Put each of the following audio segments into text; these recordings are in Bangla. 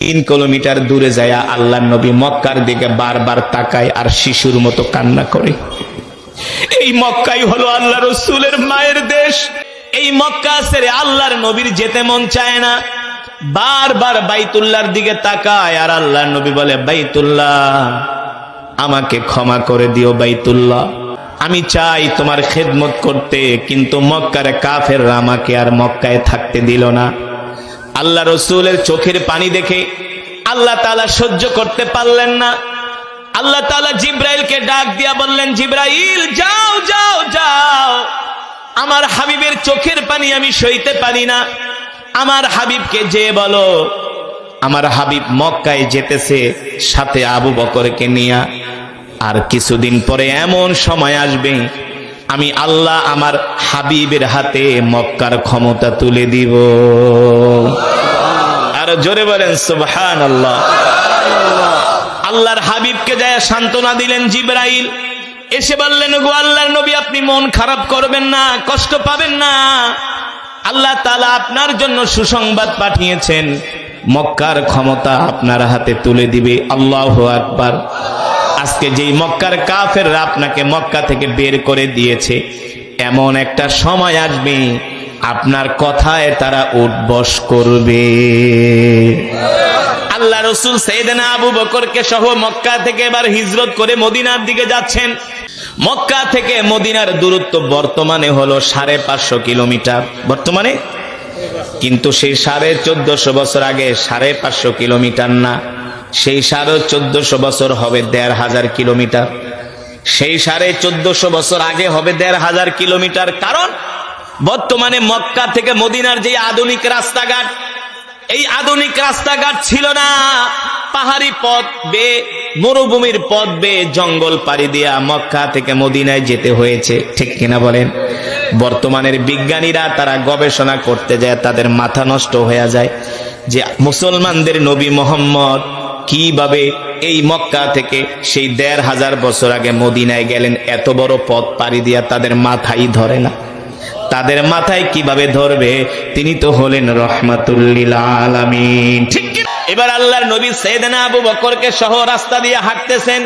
তিন কিলোমিটার দূরে যায় আল্লাহ নবী মক্কার দিকে বারবার তাকায় আর শিশুর মতো কান্না করে। এই মক্কাই হলো আল্লাহ রসুলের মায়ের দেশ। এই মক্কা ছেড়ে আল্লাহর নবীর যেতে মন চায় না। বারবার বাইতুল্লাহর দিকে তাকায় আর আল্লাহর নবী বলে, বাইতুল্লাহ, আমাকে ক্ষমা করে দিও বাইতুল্লাহ। আমি চাই তোমার খেদমত করতে, কিন্তু মক্কার কাফের আমাকে আর মক্কায় থাকতে দিল না। আল্লাহ রসুলের চোখের পানি দেখে আল্লাহ তালা সহ্য করতে পারলেন না। আল্লাহ তালা জিব্রাইলকে ডাক দিয়া বললেন, জিব্রাইল, যাও যাও যাও। আমার হাবিবের চোখের পানি আমি সইতে পারি না। আমার হাবিবকে যে বলো, আমার হাবিব মক্কায় যেতেছে সাথে আবু বকরকে নিয়া। আর কিছুদিন পরে এমন সময় আসবে আমি আল্লাহ আমার হাবিবের হাতে মক্কার ক্ষমতা তুলে দিব। আর জোরে বলেন সুবহান আল্লাহ আল্লাহর হাবিবকে যায় সান্ত্বনা দিলেন জিব্রাইল। এসে বললেন গো আল্লাহর নবী, আপনি মন খারাপ করবেন না, কষ্ট পাবেন না। আল্লাহ তালা আপনার জন্য সুসংবাদ পাঠিয়েছেন। মক্কার ক্ষমতা আপনার হাতে তুলে দিবে। আল্লাহ আকবার। আজকে যেই মক্কার কাফেররা আপনাকে মক্কা থেকে বের করে দিয়েছে, এমন একটা সময় আসবে আপনার কথায় তারা উঠবস করবে। আল্লাহ রসুল সৈয়দনা আবু বকরকে সহ মক্কা থেকে এবার হিজরত করে মদিনার দিকে যাচ্ছেন। মক্কা থেকে মদিনার দূরত্ব বর্তমানে হলো সাড়ে পাঁচশো কিলোমিটার। বর্তমানে? কিন্তু সেই সাড়ে চোদ্দশো বছর আগে সাড়ে পাঁচশো কিলোমিটার না। সেই সাড়ে চোদ্দশো বছর হবে দেড় হাজার কিলোমিটার। সেই সাড়ে চোদ্দশো বছর আগে হবে দেড় হাজার কিলোমিটার। কারণ বর্তমানে মক্কা থেকে মদিনার যে আধুনিক রাস্তাঘাট, এই আধুনিক রাস্তাঘাট ছিল না। পাহাড়ি পথ বে, মরুভূমির পথ বে জঙ্গল পাড়ি দিয়া মক্কা থেকে মদিনায় যেতে হয়েছে। ঠিক কিনা বলেন? বর্তমানের বিজ্ঞানীরা তারা গবেষণা করতে যায়, তাদের মাথা নষ্ট হয়ে যায় যে মুসলমানদের নবী মোহাম্মদ কীভাবে এই মক্কা থেকে সেই দেড় হাজার বছর আগে মদিনায় গেলেন? এত বড় পথ পাড়ি দিয়া তাদের মাথাই ধরে না। তাদের মাথায় কীভাবে ধরবে? তিনি তো হলেন রহমাতুল্লিল আলামিন। ঠিক এবার আল্লাহর নবী সৈয়দনা আবু বকরকে সহ রাস্তা দিয়ে হাঁটতেছেন।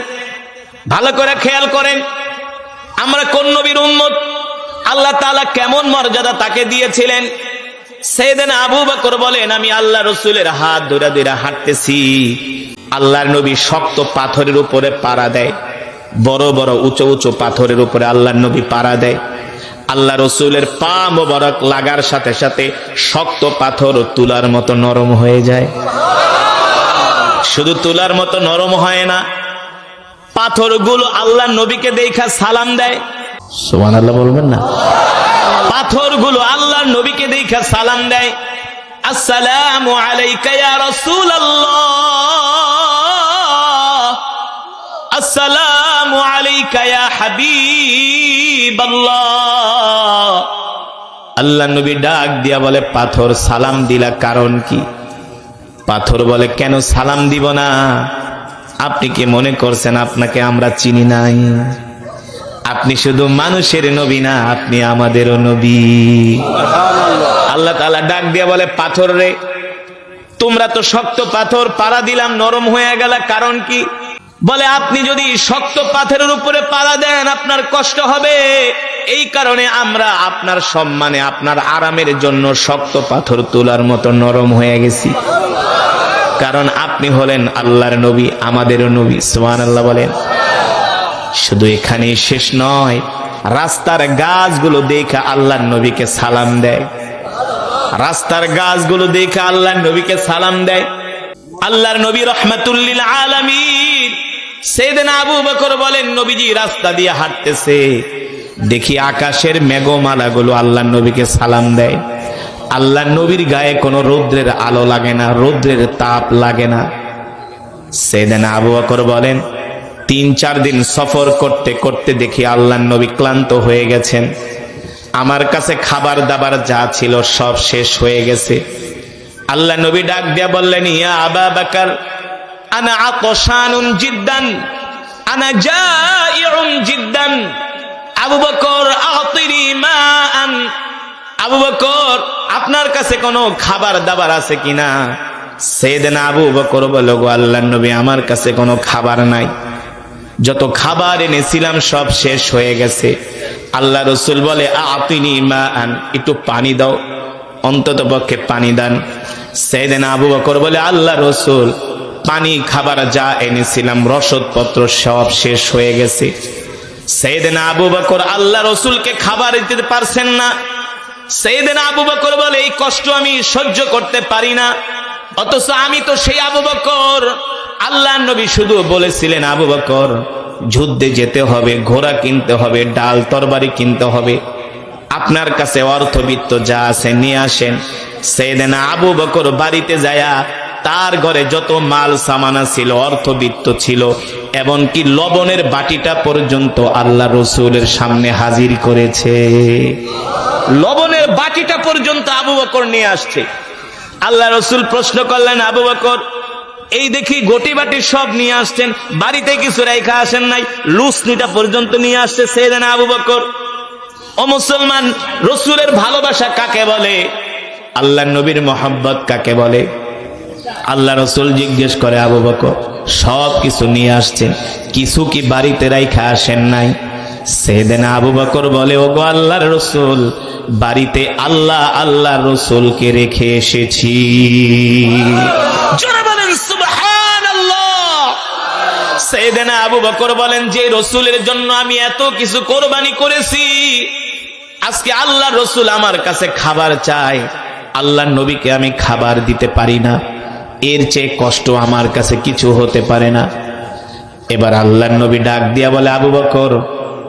ভালো করে খেয়াল করেন, আমরা কোন নবীর উম্মত? আল্লাহ তাআলা কেমন মর্যাদা তাকে দিয়েছিলেন? সেদিন আবু বকর বলেন, আমি আল্লাহ রসুলের হাত ধরে ধরে হাঁটতেছি। আল্লাহর নবী শক্ত পাথরের উপরে পাড়া দেয়। বড় বড় উঁচু উঁচু পাথরের উপরে আল্লাহর নবী পাড়া দেয়। আল্লাহ রসুলের পা মোবারক লাগার সাথে সাথে শক্ত পাথর তুলার মতো নরম হয়ে যায়। শুধু তুলার মতো নরম হয় না, পাথরগুলো আল্লাহ নবীকে দেখা সালাম দেয়। সোমান আল্লাহ বলবেন না? নবীকে দেখা সালাম দেয়, আসসালামু আলাইকা রাসূলুল্লাহ। আসসালামু আলাইকা হাবিবাল্লাহ। আল্লাহ নবী ডাক দিয়া বলে, পাথর সালাম দিলা কারণ কি? পাথর বলে, কেন সালাম দিব না? আপনি কি মনে করছেন আপনাকে আমরা চিনি নাই? আপনি শুধু মানুষের নবী না, আপনি আমাদেরও নবী। আল্লাহ তাআলা ডাক দিয়া বলে, পাথর রে, তোমরা তো শক্ত পাথর, পাড়া দিলাম, নরম হয়ে গেল, কারণ কি? বলে, আপনি যদি শক্ত পাথরের উপরে পাড়া দেন, আপনার কষ্ট হবে। এই কারণে আমরা আপনার সম্মানে, আপনার আরামের জন্য শক্ত পাথর তোলার মতো নরম হয়ে গেছি। কারণ আপনি হলেন আল্লাহর নবী, আমাদেরও নবী। সোহান আল্লাহ বলেন। শুধু এখানেই শেষ নয়, রাস্তার গাছগুলো দেখে আল্লাহর নবীকে সালাম দেয়। রাস্তার গাছগুলো দেখে আল্লাহর নবীকে সালাম দেয়। আল্লাহর নবী রহমাতুল্লিল আলামিন সেদিন আবু বকর বলেন, নবীজি রাস্তা দিয়ে হাঁটতেছে। দেখি আকাশের মেঘমালাগুলো আল্লাহর নবীকে সালাম দেয়। আল্লাহ নবীর গায়ে কোনো রৌদ্রের আলো লাগে না, রৌদ্রের তাপ লাগে না। সেদিন আবু বকর বলেন তিন, চার দিন সফর করতে করতে দেখি আল্লাহ নবী ক্লান্ত হয়ে গেছেন। আমার কাছে খাবার দাবার যা ছিল সব শেষ হয়ে গেছে। আল্লাহ নবী ডাক দিয়া বললেন, ইয়া আবা বাকার, আনা আতশানুন জিদ্দান, আনা জাইউন জিদ্দান, আবু বকর আতিরি মাআন, আবু বকর, আপনার কাছে কোনো খাবার দাবার আছে কিনা? সেদিনা আবু বকর বলো গো আল্লাহ নবী, আমার কাছে কোনো খাবার নাই। যত খাবার এনেছিলাম, সব শেষ হয়ে গেছে। আল্লাহ রসুল বলে, আতিনি মা আন একটু পানি দাও। অন্তত পক্ষে পানি দান। সেদিন আবু বকর বলে, আল্লাহ রসুল, পানি, খাবার যা এনেছিলাম, রসদপত্র সব শেষ হয়ে গেছে। সেদিন আবু বকর, আল্লাহ রসুলকে খাবার দিতে পারছেন না। সেদিন আবু বকর বলে, এই কষ্ট আমি সহ্য করতে পারি না। অথচ আমি তো সেই আবু বকর আল্লাহ নবী শুধু বলেছিলেন, আবু বকর, যুদ্ধে যেতে হবে, ঘোড়া কিনতে হবে, ডাল তরবারি কিনতে হবে। আপনার কাছে অর্থবিত্ত যা আছে নিয়ে আসেন। সেদিন আবু বকর বাড়িতে যায়া তার ঘরে যত মাল সামানা ছিল অর্থবিত্ত ছিল, এমনকি লবণের বাটিটা পর্যন্ত আল্লাহ রসুলের সামনে হাজির করেছে। লবণের বাটিটা পর্যন্ত আবু বকর নিয়ে আসছে। আল্লাহ রসুল প্রশ্ন করলেন, আবু বকর এই দেখি গটি বাটি সব নিয়ে আসছেন। বাড়িতে কিছু রেখা আসেন নাই। লুসনিটা পর্যন্ত নিয়ে আসছে সেদিন আবু বকর। ও মুসলমান, রসুলের ভালোবাসা কাকে বলে? আল্লাহ নবীর মোহাব্বত কাকে বলে? আল্লাহ রসুল জিজ্ঞেস করে আবু বকর, সব কিছু নিয়ে আসছেন। কিছু কি বাড়িতে রাইখা আসেন নাই? সেদিন আবু বকর বলে ও গো আল্লাহর রসুল বাড়িতে আল্লাহ আল্লাহ রসুলকে রেখে এসেছি। সেদিন আবু বকর বলেন যে রসুলের জন্য আমি এত কিছু কোরবানি করেছি আজকে আল্লাহ রসুল আমার কাছে খাবার চায়। আল্লাহ নবীকে আমি খাবার দিতে পারি না। এর চেয়ে কষ্ট আমার কাছে কিছু হতে পারে না। এবার আল্লাহ নবী ডাক দিয়া বলে আবু বকর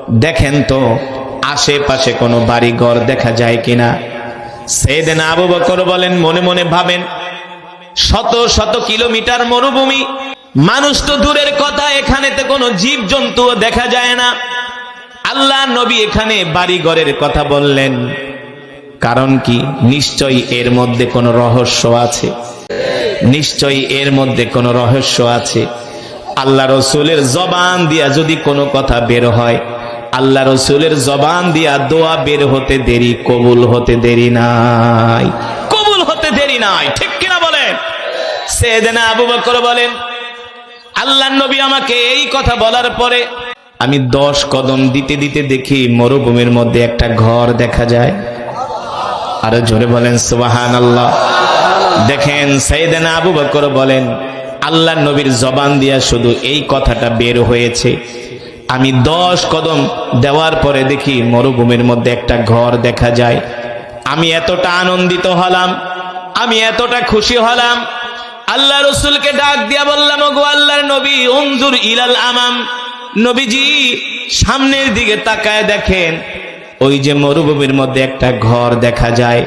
দেখেন তো আশেপাশে কোনো বাড়ি ঘর দেখা যায় কিনা? সেদিন আবু বকর বলেন, মনে মনে ভাবেন, শত শত কিলোমিটার মরুভূমি, মানুষ তো দূরের কথা এখানে তো কোনো জীব জন্তুও দেখা যায় না। আল্লাহ নবী এখানে বাড়ি ঘরের কথা বললেন। কারণ কি? নিশ্চয়ই এর মধ্যে কোনো রহস্য আছে। নিশ্চয়ই এর মধ্যে কোনো রহস্য আছে। আল্লাহ রসুলের জবান দিয়া যদি কোনো কথা বের হয় আল্লাহ রসুলের জবান দিয়া দোয়া বের হতে দেরি, কবুল হতে দেরি নাই। কবুল হতে দেরি নাই, ঠিক কিনা বলেন? সেদিনা আবু বকর বলেন আল্লাহ নবী আমাকে এই কথা বলার পরে আমি দশ কদম দিতে দিতে দেখি মরুভূমির মধ্যে একটা ঘর দেখা যায়। আরও জোরে বলেন সুবাহান আল্লাহ দেখেন সাইদেনা আবু বকর বলেন আল্লাহ নবীর জবান দিয়া শুধু এই কথাটা বের হয়েছে। আমি দশ কদম দেওয়ার পরে দেখি মরুভূমির মধ্যে একটা ঘর দেখা যায়। আমি এতটা আনন্দিত হলাম, আমি এতটা খুশি হলাম। আল্লাহ রসুলকে ডাক দিয়া বললাম, ওগো আল্লাহর নবী, উনজুর ইলাল আমাম। নবীজি সামনের দিকে তাকায় দেখেন, ওই যে মরুভূমির মধ্যে একটা ঘর দেখা যায়।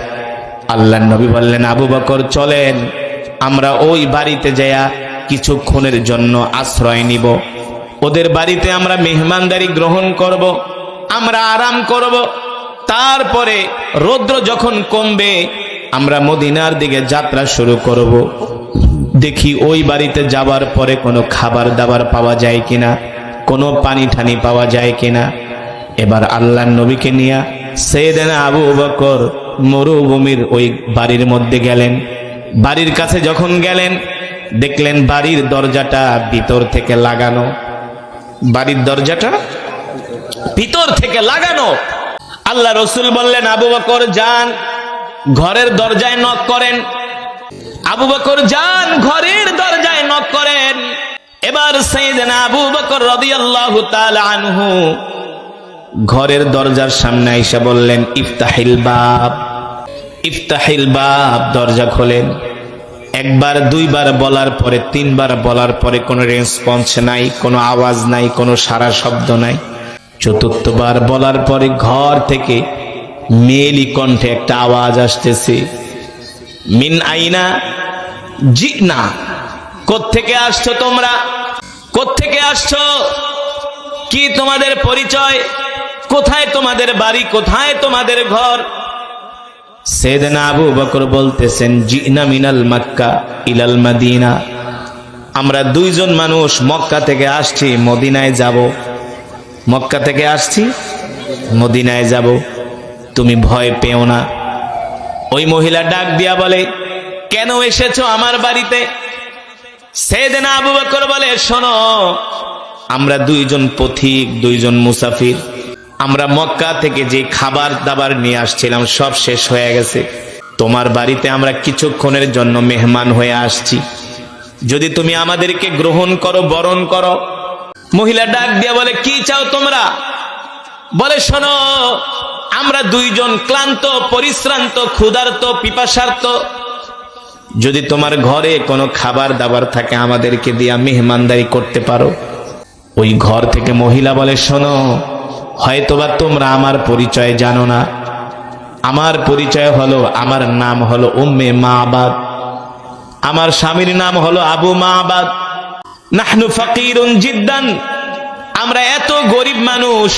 আল্লাহ নবী বললেন, আবু বকর, চলেন, আমরা ওই বাড়িতে যায়া কিছুক্ষণের জন্য আশ্রয় নিব। ওদের বাড়িতে আমরা মেহমানদারি গ্রহণ করব, আমরা আরাম করব। তারপরে রৌদ্র যখন কমবে, আমরা মদিনার দিকে যাত্রা শুরু করব। দেখি ওই বাড়িতে যাবার পরে কোনো খাবার দাবার পাওয়া যায় কিনা, কোনো পানি ঠানি পাওয়া যায় কিনা। এবার আল্লাহ নবীকে নিয়ে সেদেনা আবু বকর মরুভূমির ওই বাড়ির মধ্যে গেলেন। বাড়ির কাছে যখন গেলেন, দেখলেন বাড়ির দরজাটা ভিতর থেকে লাগানো। বাড়ির দরজাটা ভিতর থেকে লাগানো। আল্লাহ রসুল বললেন, আবু বকর, যান, ঘরের দরজায় নক করেন। আবু বকর, যান, ঘরের দরজায় নক করেন। এবার সাইয়েদনা আবু বকর রাদিয়াল্লাহু তাআলা আনহু ঘরের দরজার সামনে এসে বললেন, ইফতাহিল বাব, ইফতাহিল বাপ দরজা খোলেন। একবার, দুইবার বলার পরে, তিনবার বলার পরে কোনো রেসপন্স নাই, কোনো আওয়াজ নাই, কোনো সারা শব্দ নাই। চতুর্থবার বলার পরে ঘর থেকে মেলি কণ্ঠে একটা আওয়াজ আসতেছে। মিন আইনা? জি না কোত্থেকে আসছো তোমরা? কোত্থেকে আসছো? কি তোমাদের পরিচয়? কোথায় তোমাদের বাড়ি? কোথায় তোমাদের ঘর? সেদিন আবু বকর বলতেছেন, জিনা মিনাল মক্কা মাদিনা। আমরা দুইজন মানুষ মক্কা থেকে আসছি, মদিনায় যাব। মক্কা থেকে আসছি, মদিনায় যাব। তুমি ভয় পেও না। ওই মহিলা ডাক দিয়া বলে, কেন এসেছ আমার বাড়িতে? সেদিন আবু বকর বলে, শোনো, আমরা দুইজন পথিক, দুইজন মুসাফির। আমরা মক্কা থেকে যে খাবার দাবার নিয়ে আসছিলাম, সব শেষ হয়ে গেছে। তোমার বাড়িতে আমরা কিছুক্ষণের জন্য মেহমান হয়ে আসছি। যদি তুমি আমাদেরকে গ্রহণ করো, বরণ করো, মহিলা ডাক দিয়া বলে, কি চাও তোমরা? বলে, শোনো, আমরা দুইজন ক্লান্ত, পরিশ্রান্ত, ক্ষুধার্ত, পিপাসার্ত। যদি তোমার ঘরে কোনো খাবার দাবার থাকে, আমাদেরকে দিয়া মেহমানদারি করতে পারো। ওই ঘর থেকে মহিলা বলে, শোনো হয়তোবা তোমরা আমার পরিচয় জানো না। আমার পরিচয় হলো, আমার নাম হলো উম্মে মা আবাদ আমার স্বামীর নাম হলো আবু মা আবাদ নাহনু ফকিরুন জিদ্দান। আমরা এত গরিব মানুষ।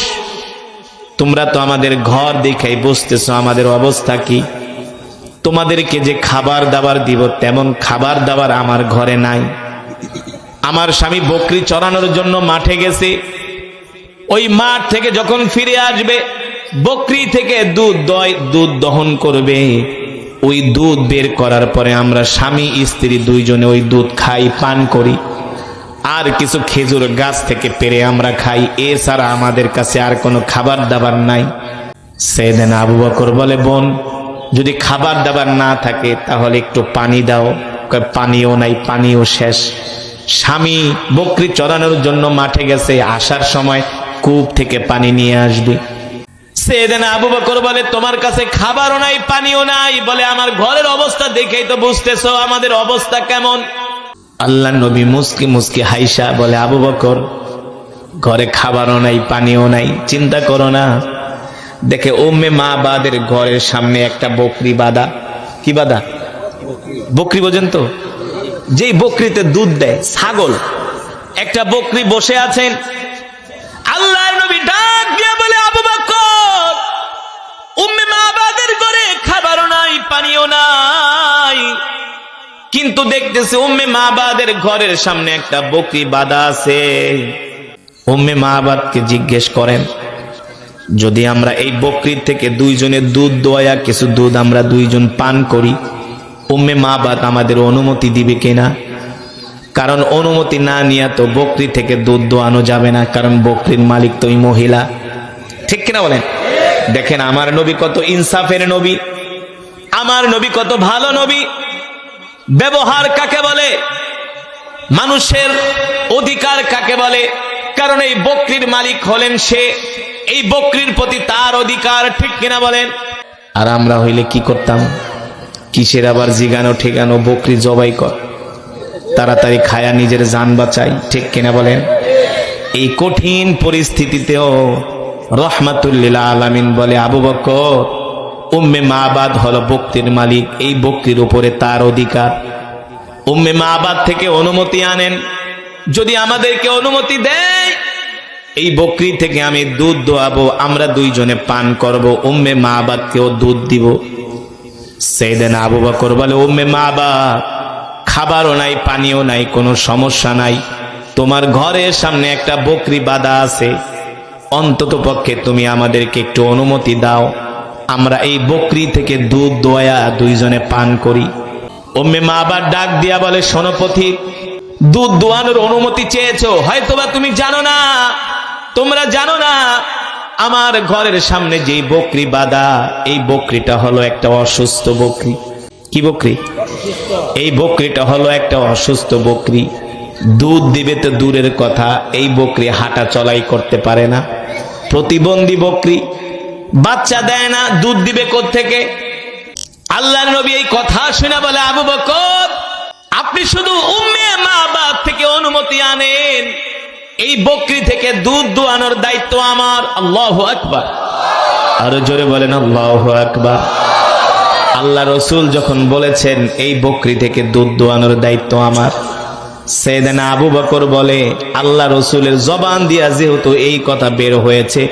তোমরা তো আমাদের ঘর দেখাই বুঝতেছো আমাদের অবস্থা কি। তোমাদেরকে যে খাবার দাবার দিব, তেমন খাবার দাবার আমার ঘরে নাই। আমার স্বামী বকরি চড়ানোর জন্য মাঠে গেছে। ওই মাঠ থেকে যখন ফিরে আসবে, বকরি থেকে দুধ দয়, দুধ দহন করবে। ওই দুধ বের করার পরে আমরা স্বামী, স্ত্রী দুইজনে ওই দুধ খাই, পান করি। আর কিছু খেজুর গাছ থেকে পেরে আমরা খাই। এছাড়া আমাদের কাছে আর কোনো খাবার দাবার নাই। সেদিন আবু বকর বলে, বোন, যদি খাবার দাবার না থাকে, তাহলে একটু পানি দাও। পানিও নাই, পানিও শেষ। স্বামী বকরি চড়ানোর জন্য মাঠে গেছে। আসার সময় কূপ থেকে পানি নিয়ে আসবে। সেদিন আবু বকর বলে তোমার কাছে খাবারও নাই পানিও নাই। বলে আমার ঘরের অবস্থা দেখেই তো বুঝতেছো আমাদের অবস্থা কেমন? আল্লাহ নবী মুসকি মুসকি হাইসা বলে আবু বকর ঘরে খাবারও নাই পানিও নাই চিন্তা করো না। দেখে ওম্মে মা বাদের ঘরের সামনে একটা বকরি বাদা কি বাদা বকরি বোঝেন তো? যেই বকরিতে দুধ দেয় ছাগল। একটা বকরি বসে আছেন ডাক দিয়ে বলে, আবু বকর, উম্মে মা বাদের ঘরে খাবারও নাই, পানিও নাই। কিন্তু দেখতেছে উম্মে মা বাদের ঘরের সামনে একটা বকরি বাঁধা আছে। উম্মে মা বাদকে জিজ্ঞেস করেন, যদি আমরা এই বকরির থেকে দুইজনের দুধ দোয়া, কিছু দুধ আমরা দুইজন পান করি, উম্মে মা বাদ আমাদের অনুমতি দিবে কিনা? কারণ অনুমতি না নিয়ে তো বকরি থেকে দুধ দোয়ানো যাবে না, কারণ বকরির মালিক তো ওই মহিলা। ঠিক কিনা বলেন? দেখেন, আমার নবী কত ইনসাফের নবী, আমার নবী কত ভালো নবী। ব্যবহার কাকে বলে? মানুষের অধিকার কাকে বলে? কারণ এই বকরির মালিক হলেন সে, এই বকরির প্রতি তার অধিকার, ঠিক কিনা বলেন? আর আমরা হইলে কি করতাম? কিসের আবার জিগানো ঠিকানো বকরি জবাই কর। তাড়াতাড়ি খায়া নিজের যান বাঁচাই, ঠিক কিনা বলেন? এই কঠিন পরিস্থিতিতেও রহমাতুল্লিল আলামিন বলে, আবু বকর, উম্মে মাবাদ হলো বক্তির মালিক, এই বক্তির উপরে তার অধিকার। উম্মে মাবাদ থেকে অনুমতি আনেন। যদি আমাদেরকে অনুমতি দেয়, এই বকরি থেকে আমি দুধ দোয়াবো, আমরা দুইজনে পান করব, উম্মে মাবাদকেও দুধ দিব। সেইদিন আবু বকর বলে, উম্মে মা মাবাদ খাবারও নাই, পানিও নাই, কোনো সমস্যা নাই। তোমার ঘরের সামনে একটা বকরি বাঁধা আছে। অন্তত পক্ষে তুমি আমাদেরকে একটু অনুমতি দাও। আমরা এই বকরি থেকে দুধ, দোয়া দুইজনে পান করি। ওম্মে মা আবার ডাক দিয়া বলে সোনপথি দুধ দোয়ানোর অনুমতি চেয়েছো। হয়তোবা তুমি জানো না, তোমরা জানো না, আমার ঘরের সামনে যেই বকরি বাঁধা, এই বকরিটা হলো একটা অসুস্থ বকরি। কি বকরি? এই বকরিটা হলো একটা অসুস্থ বকরি। দুধ দিবে তো দূরের কথা, এই বকরি হাঁটা চলাই করতে পারে না। প্রতিবন্ধী বকরি, বাচ্চা দেয় না, দুধ দিবে থেকে আল্লাহ নবী এই কথা শুনে বলে, আবু বকর, আপনি শুধু উম্মে মা বাপ থেকে অনুমতি আনেন। এই বকরি থেকে দুধ দোয়ানোর দায়িত্ব আমার। আল্লাহ আকবার। আরও জোরে বলেন, আল্লাহ আকবার। আল্লাহ রসুল যখন বলেছেন, এই বকরি থেকে দুধ দোয়ানোর দায়িত্ব আমার। সেদিন আবু বকর বলে, আল্লাহ রসুলের জবান দিয়া যেহেতু এই কথা বের হয়েছে,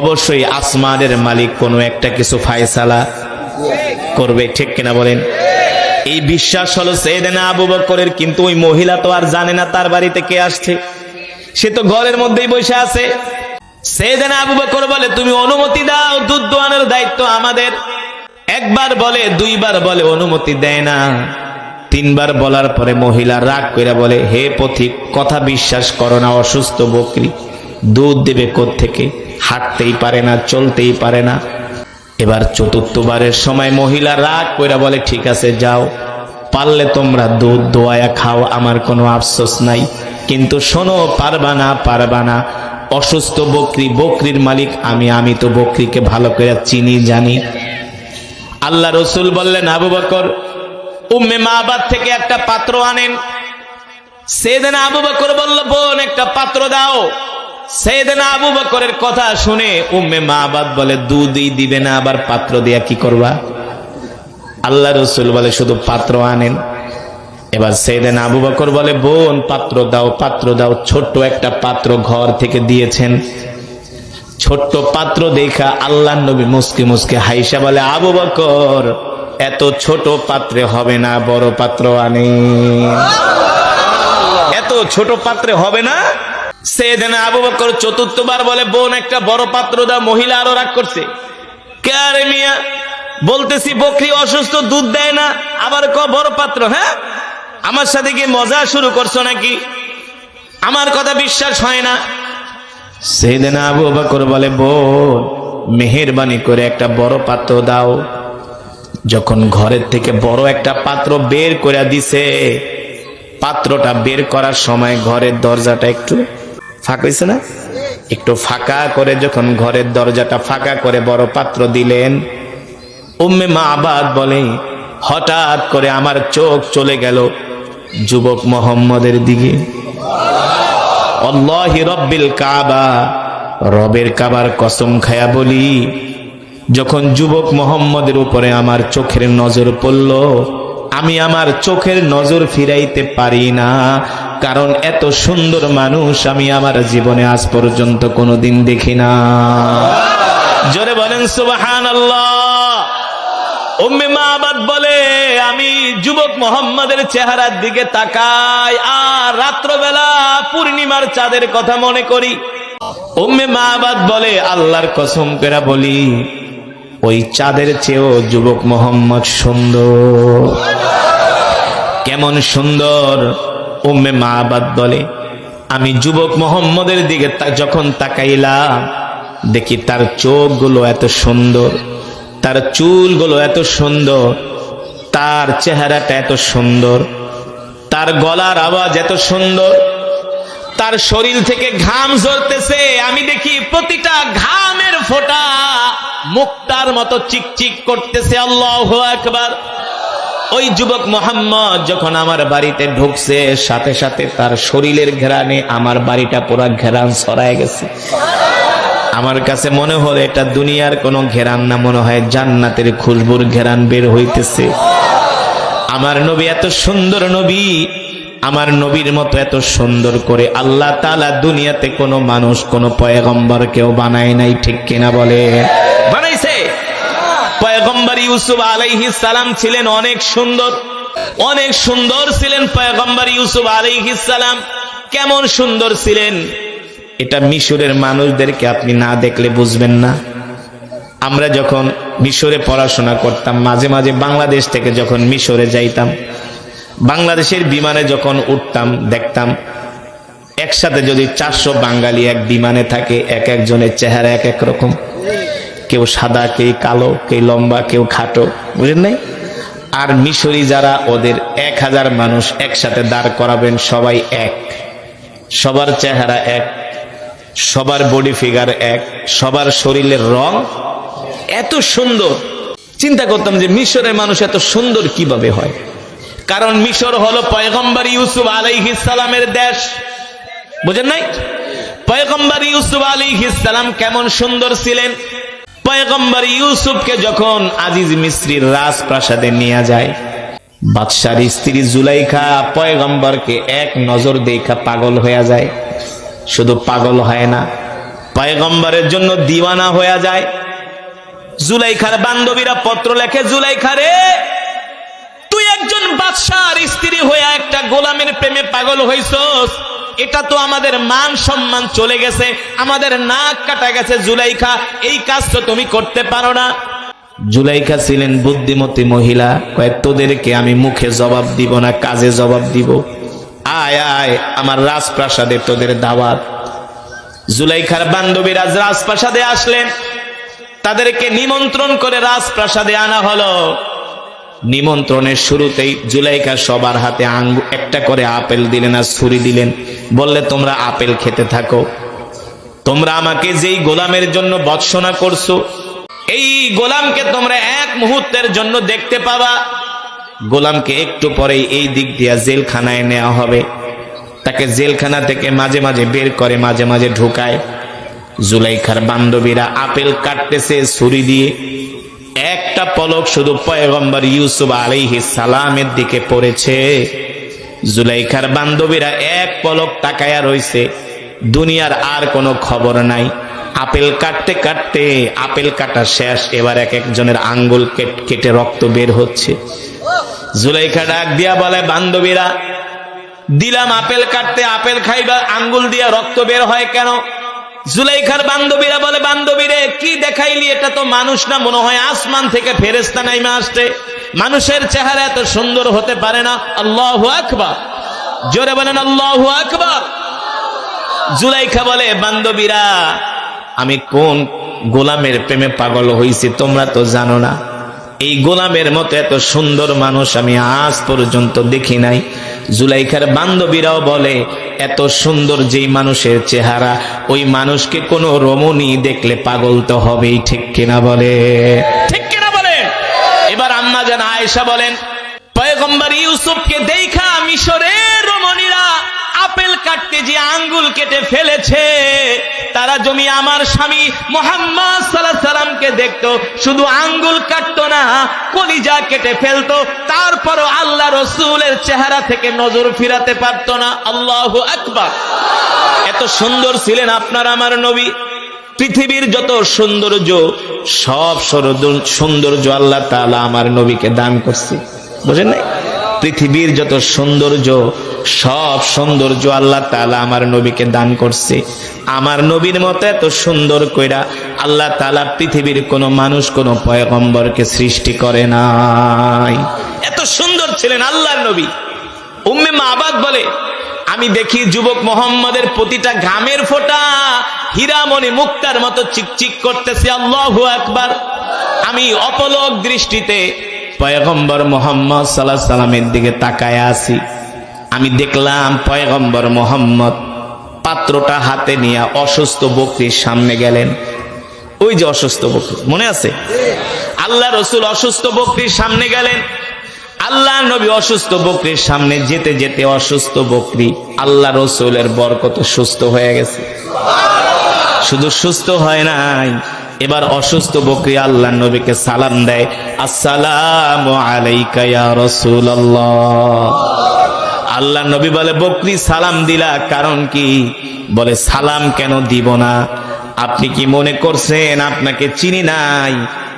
অবশ্যই আসমানের মালিক কোনো একটা কিছু ফায়সালা করবে। ঠিক কিনা বলেন? এই বিশ্বাস হলো সেদিন আবু বকরের, কিন্তু ওই মহিলা তো আর জানে না তার বাড়িতে কে আসছে। সে তো ঘরের মধ্যেই বসে আছে। সেদিন আবু বকর বলে, তুমি অনুমতি দাও, দুধ দোয়ানোর দায়িত্ব আমাদের। একবার বলে, দুইবার বলে, অনুমতি দেয় না। তিনবার বলার পরে মহিলা রাগ করে বলে, হে পথিক, কথা বিশ্বাস করো না, অসুস্থ বকরি। দুধ দেবে থেকে হাঁটতেই পারে না, চলতেই পারে না। এবার চতুর্থবারের সময় মহিলা রাগ করে বলে, ঠিক আছে, যাও। পারলে তোমরা দুধ দোয়ায়া খাও, আমার কোনো আফসোস নাই। কিন্তু শোনো, পারবা না পারবা না। অসুস্থ বকরি, বকরির মালিক আমি আমি তো বকরিকে ভালো করে চিনি, জানি। আল্লাহ রসুল বললেন, আবু বকর, উম্মে মাবাদ থেকে একটা পাত্র আনেন। সেদিন আবু বকর বলল, বোন, একটা পাত্র দাও। সেদিন আবু বকরের কথা শুনে উম্মে মাবাদ বলে, দুধই দিবে না, আবার পাত্র দিয়া কি করবা? আল্লাহ রসুল বলে, শুধু পাত্র আনেন। এবার সেদিন আবু বকর বলে, বোন, পাত্র দাও পাত্র দাও। ছোট্ট একটা পাত্র ঘর থেকে দিয়েছেন। ছোট্ট পাত্র দেখা আল্লাহ নবী মুসকে মুসকে হাইসা বলে, আবু বকর, এত ছোট পাত্রে হবে না, বড় পাত্র আনে। এত ছোট পাত্রে হবে না? সেদিন আবু বকর চতুর্থবার বলে, বোন, একটা বড় পাত্র দাও, মহিলা আরও রাগ করছে। কে মিয়া? বলতেছি, বকরি অসুস্থ, দুধ দেয় না, আবার ক বড় পাত্র হ্যাঁ? আমার সাথে কি মজা শুরু করছ নাকি? আমার কথা বিশ্বাস হয় না। সেদিন আবু বকর বলে, বোন, মেহেরবানি করে একটা বড় পাত্র দাও। যখন ঘরের থেকে বড় একটা পাত্র বের করে দিছে, পাত্রটা বের করার সময় ঘরের দরজাটা একটু ফাঁকা হয়েছে না? একটু ফাঁকা করে যখন ঘরের দরজাটা ফাঁকা করে বড় পাত্র দিলেন, উম্মে মা আবাদ বলে, হঠাৎ করে আমার চোখ চলে গেল যুবক মোহাম্মদের দিকে। কাবা। রবের কাবার কসম খায়া বলি, যখন যুবক মোহাম্মদের উপরে আমার চোখের নজর পড়ল, আমি আমার চোখের নজর ফিরাইতে পারি না, কারণ এত সুন্দর মানুষ আমি আমার জীবনে আজ পর্যন্ত কোনোদিন দেখি না। জোরে বলেন সুবাহান উম্মে মাবাদ বলে, আমি যুবক মোহাম্মদের চেহারার দিকে তাকাই আর রাত্রবেলা পূর্ণিমার চাঁদের কথা মনে করি। উম্মে মাবাদ বলে, আল্লাহর কসম করে বলি, ওই চাঁদের চেয়েও যুবক মোহাম্মদ সুন্দর। কেমন সুন্দর, উম্মে মাবাদ বলে, আমি যুবক মোহাম্মদের দিকে যখন তাকাইলাম, দেখি তার চোখগুলো এত সুন্দর। তার চুলগুলো এত সুন্দর, তার চেহারাটা এত সুন্দর, তার গলার আওয়াজ এত সুন্দর, তার শরীর থেকে ঘাম ঝরতেছে। আমি দেখি প্রতিটা ঘামের ফোঁটা মুক্তার মতো চিকচিক করতেছে। আল্লাহ একবার ওই যুবক মোহাম্মদ যখন আমার বাড়িতে ঢুকছে, সাথে সাথে তার শরীরের ঘেরানে আমার বাড়িটা পুরা ঘেরান ছড়ায় গেছে। আমার কাছে মনে হলো এটা দুনিয়ার কোনো ঘেরান না, মনে হয় জান্নাতের খুশবুর ঘেরান বের হইতেছে। আমার নবী এত সুন্দর নবী, আমার নবীর মতো এত সুন্দর করে আল্লাহ তালা দুনিয়াতে কোনো মানুষ, কোনো পয়গম্বর কেউ বানায় নাই, ঠিক কিনা বলে? বানাইছে? পয়গম্বর ইউসুফ আলাইহি সালাম ছিলেন অনেক সুন্দর অনেক সুন্দর ছিলেন পয়গম্বর ইউসুফ আলাইহি সালাম। কেমন সুন্দর ছিলেন? এটা মিশরের মানুষদেরকে আপনি না দেখলে বুঝবেন না। আমরা যখন মিশরে পড়াশোনা করতাম, মাঝে মাঝে বাংলাদেশ থেকে যখন মিশরে যাইতাম, বাংলাদেশের বিমানে যখন উঠতাম, দেখতাম একসাথে যদি চারশো বাঙালি এক বিমানে থাকে, এক একজনের চেহারা এক এক রকম। কেউ সাদা, কেউ কালো, কেউ লম্বা, কেউ খাটো বুঝলেন নাই? আর মিশরি যারা, ওদের এক হাজার মানুষ একসাথে দাঁড় করাবেন, সবাই এক। সবার চেহারা এক। সবার বডি ফিগার এক, সবার শরীরের রং এত সুন্দর। চিন্তা করতাম যে মিশরের মানুষ এত সুন্দর কীভাবে হয়? কারণ মিশর হলো পয়গম্বর ইউসুফ সালামের দেশ। বুঝেন নাই? পয়গম্বর ইউসুফ সালাম কেমন সুন্দর ছিলেন? পয়গম্বর ইউসুফকে যখন আজিজ মিস্ত্রির রাজপ্রাসাদে নিয়ে যায়, বাদশার স্ত্রী জুলাইখা পয়গম্বরকে এক নজর দেখা পাগল হয়ে যায়। শুধু পাগল হয় না। পয়গম্বরের জন্য দিওয়ানা হয়ে যায়। জুলাইখার বান্ধবীরা পত্র লেখে জুলাইখা রে তুই একজন বাদশার স্ত্রী হয়ে একটা গোলামের প্রেমে পাগল হইছস। এটা তো আমাদের মান সম্মান চলে গেছে। আমাদের নাক কাটা গেছে, জুলাইখা। এই কাজ তো তুমি করতে পারো না। জুলাইখা ছিলেন বুদ্ধিমতী মহিলা। কয়েক তোদেরকে আমি মুখে জবাব দিব না, কাজে জবাব দিব। আয় আয়, আমার রাজপ্রাসাদে তোদের দাওয়াত। জুলাইখার বান্ধবীরা রাজপ্রাসাদে আসলেন। তাদেরকে নিমন্ত্রণ করে রাজপ্রাসাদে আনা হলো। নিমন্ত্রণের শুরুতেই জুলাইকা সবার হাতে আঙ্গু, একটা করে আপেল দিলেন আর ছুরি দিলেন। বললে, তোমরা আপেল খেতে থাকো। তোমরা আমাকে যেই গোলামের জন্য বৎসনা করছ, এই গোলামকে তোমরা এক মুহূর্তের জন্য দেখতে পাবা। গোলামকে একটু পরেই এই দিক দিয়া জেলখানায় নেওয়া হবে। তাকে জেলখানা থেকে মাঝে মাঝে বের করে, মাঝে মাঝে ঢুকায়। জুলাইখার বান্ধবীরা আপেল কাটতেছে ছুরি দিয়ে। একটা পলক শুধু পয়গম্বর ইউসুফ আলাইহি সালামের দিকে পড়েছে। জুলাইখার বান্ধবীরা এক পলক তাকায়া রইছে। দুনিয়ার আর কোনো খবর নাই। আপেল কাটতে কাটতে, আপেল কাটা শেষ। এবার এক একজনের আঙ্গুল কেটে রক্ত বের হচ্ছে। জুলাইখা ডাক দিয়া বলে, বান্ধবীরা, দিলাম আপেল কাটতে, আপেল খাইবা, আঙ্গুল দিয়া রক্ত বের হয় কেন? জুলাইখার বান্ধবীরা বলে, বান্ধবীরে, কি দেখাইলি? এটা তো মানুষ না, মনে হয় আসমান থেকে ফেরেস্তা নাইমা আসছে। মানুষের চেহারা এত সুন্দর হতে পারে না। আল্লাহ আকবার। জোরে বলেন, আল্লাহ আকবার। জুলাইখা বলে, বান্ধবীরা, আমি কোন গোলামের প্রেমে পাগল হইছি তোমরা তো জানো না। এই গোলামের মতো এত সুন্দর মানুষ আমি আজ পর্যন্ত দেখি নাই। জুলাইখার বান্ধবীরাও বলে, এত সুন্দর যেই মানুষের চেহারা, ওই মানুষকে কোনো রমণী দেখলে পাগল তো হবেই, ঠিক কিনা বলে? ঠিক কিনা বলে? এবার আম্মা যেন আয়েশা বলেন যে আঙ্গুল কেটে ফেলেছে, তারা জমি আমার স্বামী মোহাম্মদ সাল্লাহ সাল্লামকে দেখতো, শুধু আঙ্গুল কাটতো না, কলিজা কেটে ফেলতো, তারপরও আল্লাহ রসুলের চেহারা থেকে নজর ফিরাতে পারতো না। আল্লাহ আকবার। এত সুন্দর ছিলেন আপনার আমার নবী। পৃথিবীর যত সৌন্দর্য, সব সৌন্দর্য আল্লাহ তালা আমার নবীকে দান করছে। বুঝেন নাই? পৃথিবীর যত সৌন্দর্য, সব সৌন্দর্য আল্লাহ তালা আমার নবীকে দান করছে। আমার নবীর মতো এত সুন্দর কইরা আল্লাহ তালা পৃথিবীর কোনো মানুষ, কোনো পয়গম্বরকে সৃষ্টি করে নাই। এত সুন্দর ছিলেন আল্লাহর নবী। উম্মে মাবাদ বলে, আমি দেখি যুবক মোহাম্মদের প্রতিটা ঘামের ফোঁটা হীরামণি মুক্তার মতো চিকচিক করতেছে। আল্লাহু আকবার। আমি অপলক দৃষ্টিতে পয়গম্বর মোহাম্মদ সাল্লাহ সাল্লামের দিকে তাকায় আছি। আমি দেখলাম পয়গম্বর মোহাম্মদ পাত্রটা হাতে নিয়ে অসুস্থ বকরির সামনে গেলেন। ওই যে অসুস্থ বকরি, মনে আছে? আল্লাহ রসুল অসুস্থ বকরির সামনে গেলেন। আল্লাহ নবী অসুস্থ বকরির সামনে যেতে যেতে অসুস্থ বকরি আল্লাহ রসুলের বরকত সুস্থ হয়ে গেছে। শুধু সুস্থ হয় নাই এবার অসুস্থ বকরি আল্লাহ নবীকে সালাম দেয়, আসসালাম রাসূলুল্লাহ। আল্লাহ নবী বলে, বকরি সালাম দিলা, কারণ কি? বলে, সালাম কেন দিব না? আপনি কি মনে করছেন আপনাকে চিনি নাই?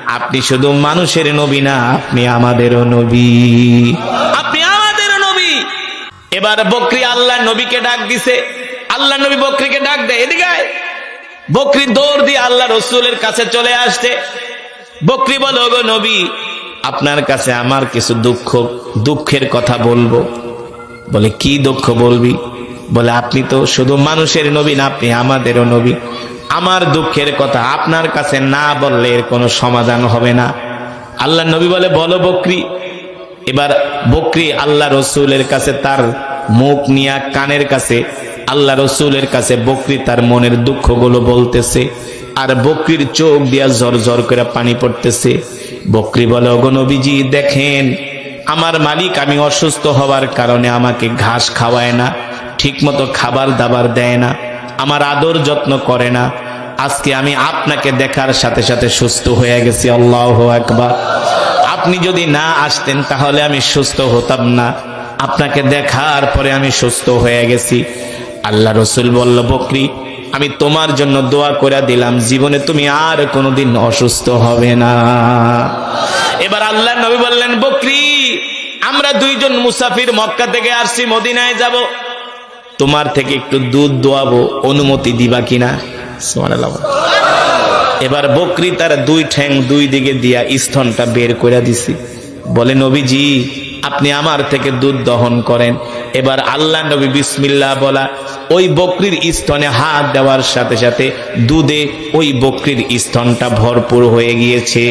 আপনি শুধু মানুষের নবী না, আপনি আমাদেরও নবী। আপনি আমাদেরও নবী। এবার বকরি আল্লাহ নবীকে ডাক দিছে। আল্লাহ নবী বকরিকে ডাক দেয়, এদিকে। বকরি দৌড় দিয়ে আল্লাহ রসুলের কাছে চলে আসছে বকরি বলে, ওগো নবী, আপনার কাছে আমার কিছু দুঃখ, দুঃখের কথা বলব। বলে, কি দুঃখ বলবি? বলে, আপনি তো শুধু মানুষের নবী না, আপনি আমাদেরও নবী। আমার দুঃখের কথা আপনার কাছে না বললে এর কোনো সমাধান হবে না। আল্লাহ নবী বলে, বলো বকরি। এবার বকরি আল্লাহ রসুলের কাছে তার মুখ নিয়া কানের কাছে আল্লাহ রসুলের কাছে বকরি তার মনের দুঃখগুলো বলতেছে, আর বকরির চোখ দিয়া ঝর ঝর করে পানি পড়তেছে। বকরি বলে অগনবীজি দেখেন, আমার মালিক আমি অসুস্থ হওয়ার কারণে আমাকে ঘাস খাওয়ায় না, ঠিকমতো খাবার দাবার দেয় না, আমার আদর যত্ন করে না। আজকে আমি আপনাকে দেখার সাথে সাথে সুস্থ হয়ে গেছি, আল্লাহ একবার আপনি যদি না আসতেন, তাহলে আমি সুস্থ হতাম না। আপনাকে দেখার পরে আমি সুস্থ হয়ে গেছি। আল্লাহ রসুল বলল, বকরি, আমি তোমার জন্য দোয়া করে দিলাম। জীবনে তুমি আর কোনোদিন অসুস্থ হবে না। এবার আল্লাহ নবী বললেন, বকরি, আমরা দুইজন মুসাফির মক্কা থেকে আসছি, মদিনায় যাব। তোমার থেকে একটু দুধ দোয়াবো, অনুমতি দিবা কিনা। এবার বকরি তার দুই ঠ্যাং দুই দিকে দিয়া স্তনটা বের করে দিছি। বলে, নবীজি আপনি আমার থেকে দুধ দহন করেন। এবার আল্লাহ নবী বিসমিল্লা বলা, ওই বকরির স্তনে হাত দেওয়ার সাথে সাথে দুধে ওই বকরির স্তনটা ভরপুর হয়ে গিয়েছে।